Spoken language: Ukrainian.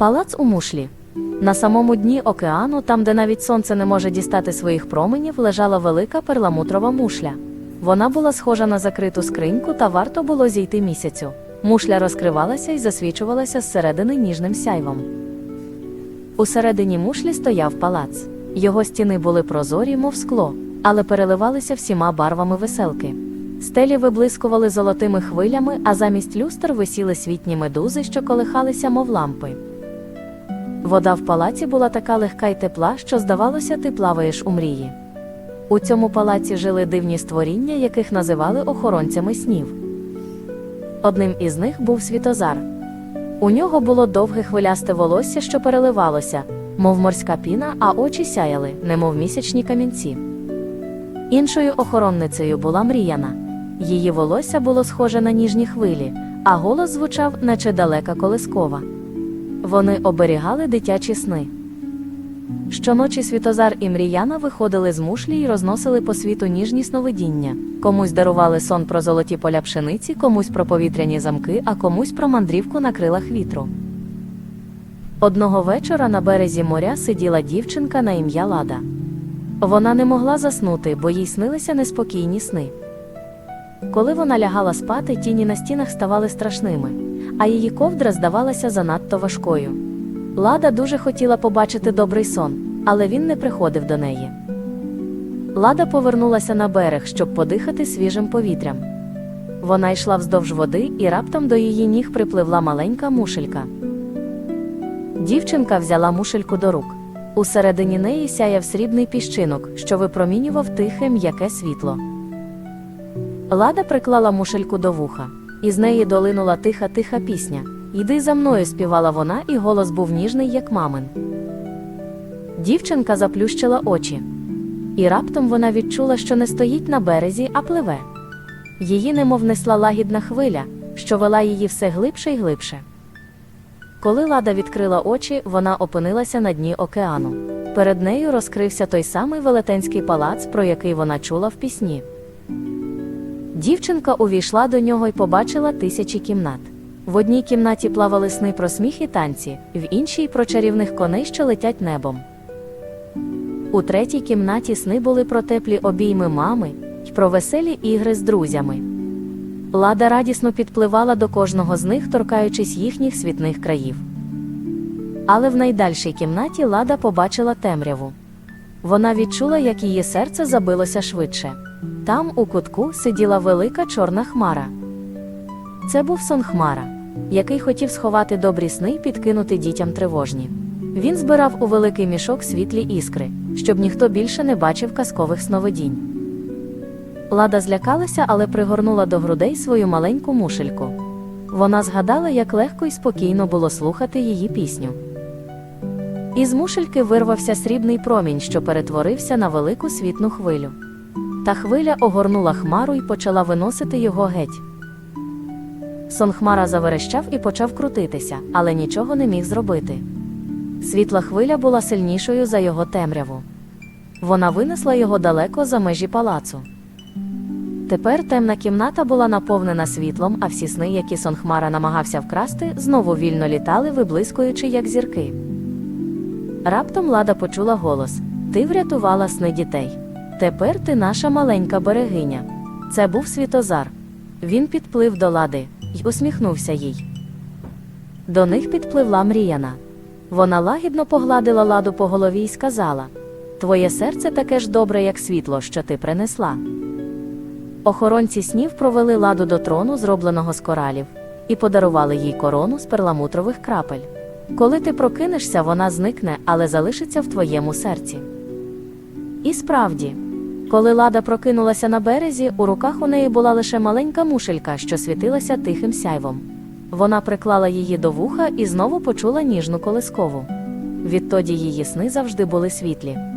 Палац у мушлі. На самому дні океану, там, де навіть сонце не може дістати своїх променів, лежала велика перламутрова мушля. Вона була схожа на закриту скриньку, та варто було зійти місяцю. Мушля розкривалася і засвічувалася зсередини ніжним сяйвом. Усередині мушлі стояв палац. Його стіни були прозорі, мов скло, але переливалися всіма барвами веселки. Стелі виблискували золотими хвилями, а замість люстр висіли світні медузи, що колихалися, мов лампи. Вода в палаці була така легка й тепла, що здавалося, ти плаваєш у мрії. У цьому палаці жили дивні створіння, яких називали охоронцями снів. Одним із них був Світозар. У нього було довге хвилясте волосся, що переливалося, мов морська піна, а очі сяяли, немов місячні камінці. Іншою охоронницею була Мріяна. Її волосся було схоже на ніжні хвилі, а голос звучав, наче далека колискова. Вони оберігали дитячі сни. Щоночі Світозар і Мріяна виходили з мушлі й розносили по світу ніжні сновидіння. Комусь дарували сон про золоті поля пшениці, комусь про повітряні замки, а комусь про мандрівку на крилах вітру. Одного вечора на березі моря сиділа дівчинка на ім'я Лада. Вона не могла заснути, бо їй снилися неспокійні сни. Коли вона лягала спати, тіні на стінах ставали страшними, а її ковдра здавалася занадто важкою. Лада дуже хотіла побачити добрий сон, але він не приходив до неї. Лада повернулася на берег, щоб подихати свіжим повітрям. Вона йшла вздовж води, і раптом до її ніг припливла маленька мушелька. Дівчинка взяла мушельку до рук. Усередині неї сяяв срібний піщинок, що випромінював тихе м'яке світло. Лада приклала мушельку до вуха, і з неї долинула тиха тиха пісня. Йди за мною, співала вона, і голос був ніжний, як мамин. Дівчинка заплющила очі, і раптом вона відчула, що не стоїть на березі, а пливе. Її немов несла лагідна хвиля, що вела її все глибше й глибше. Коли Лада відкрила очі, вона опинилася на дні океану. Перед нею розкрився той самий велетенський палац, про який вона чула в пісні. Дівчинка увійшла до нього і побачила тисячі кімнат. В одній кімнаті плавали сни про сміх і танці, в іншій про чарівних коней, що летять небом. У третій кімнаті сни були про теплі обійми мами й про веселі ігри з друзями. Лада радісно підпливала до кожного з них, торкаючись їхніх світних країв. Але в найдальшій кімнаті Лада побачила темряву. Вона відчула, як її серце забилося швидше. Там, у кутку, сиділа велика чорна хмара. Це був сон Хмара, який хотів сховати добрі сни й підкинути дітям тривожні. Він збирав у великий мішок світлі іскри, щоб ніхто більше не бачив казкових сновидінь. Лада злякалася, але пригорнула до грудей свою маленьку мушельку. Вона згадала, як легко і спокійно було слухати її пісню. Із мушельки вирвався срібний промінь, що перетворився на велику світну хвилю. Та хвиля огорнула хмару і почала виносити його геть. Сон Хмара заверещав і почав крутитися, але нічого не міг зробити. Світла хвиля була сильнішою за його темряву. Вона винесла його далеко за межі палацу. Тепер темна кімната була наповнена світлом, а всі сни, які сон Хмара намагався вкрасти, знову вільно літали, виблискуючи, як зірки. Раптом Лада почула голос: Ти врятувала сни дітей. Тепер ти наша маленька берегиня. Це був Світозар. Він підплив до лади й усміхнувся їй. До них підпливла мріяна. Вона лагідно погладила ладу по голові й сказала: Твоє серце таке ж добре, як світло, що ти принесла. Охоронці снів провели ладу до трону, зробленого з коралів, і подарували їй корону з перламутрових крапель. Коли ти прокинешся, вона зникне, але залишиться в твоєму серці. І справді, коли лада прокинулася на березі, у руках у неї була лише маленька мушелька, що світилася тихим сяйвом. Вона приклала її до вуха і знову почула ніжну колискову. Відтоді її сни завжди були світлі.